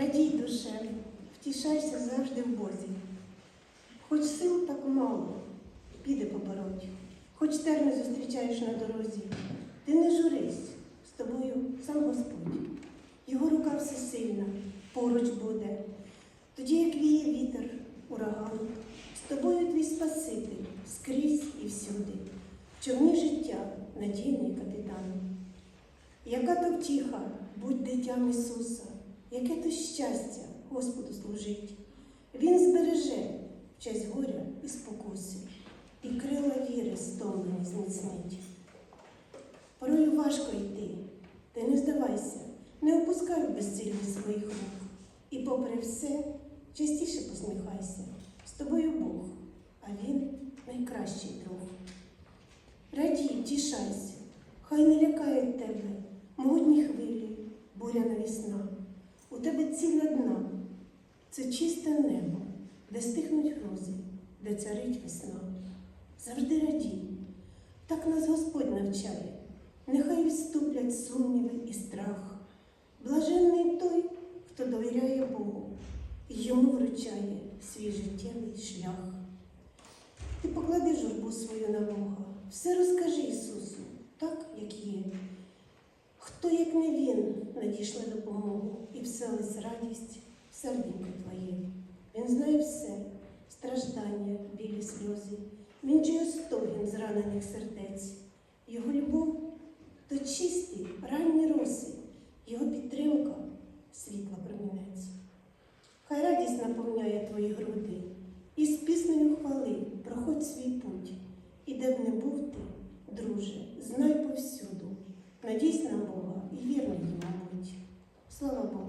Радій душе, втішайся завжди в Бозі. Хоч сил так мало, піде побороть, хоч терни зустрічаєш на дорозі, ти не журись, з тобою сам Господь. Його рука всесильна, поруч буде. Тоді, як віє вітер, ураган, з тобою твій Спаситель скрізь і всюди. В човні життя надійний капітан. Яка то втіха, будь дитям Ісуса, яке то щастя Господу служить. Він збереже в час горя і спокуси, і крила віри стомлені зміцнить. Порою важко йти, ти не здавайся, не опускай в безцілі своїх рук. І попри все, частіше посміхайся. З тобою Бог, а Він найкращий друг. Радій, тішайся, хай не лякають тебе могутні хвилі, буряна весна. У тебе ціла дна, це чисте небо, де стихнуть грози, де царить весна. Завжди радій, так нас Господь навчає, нехай відступлять сумніви і страх. Блаженний той, хто довіряє Богу, і йому вручає свій життєвий шлях. Ти поклади журбу свою на Бога, все розкажи Ісусу, так, як є. Хто, як не він, надійшли допомогу і вселись радість в серденько твоє. Він знає все, страждання, білі сльози, він чує стогін зранених сердець. Його любов то чисті, ранні роси, його підтримка світла промінець. Хай радість наповняє твої груди, і з піснею хвали проходь свій путь, і де б не був ти, друже, знай повсюду, надійсь на Бога. Верно, вірно быть. Слава Богу.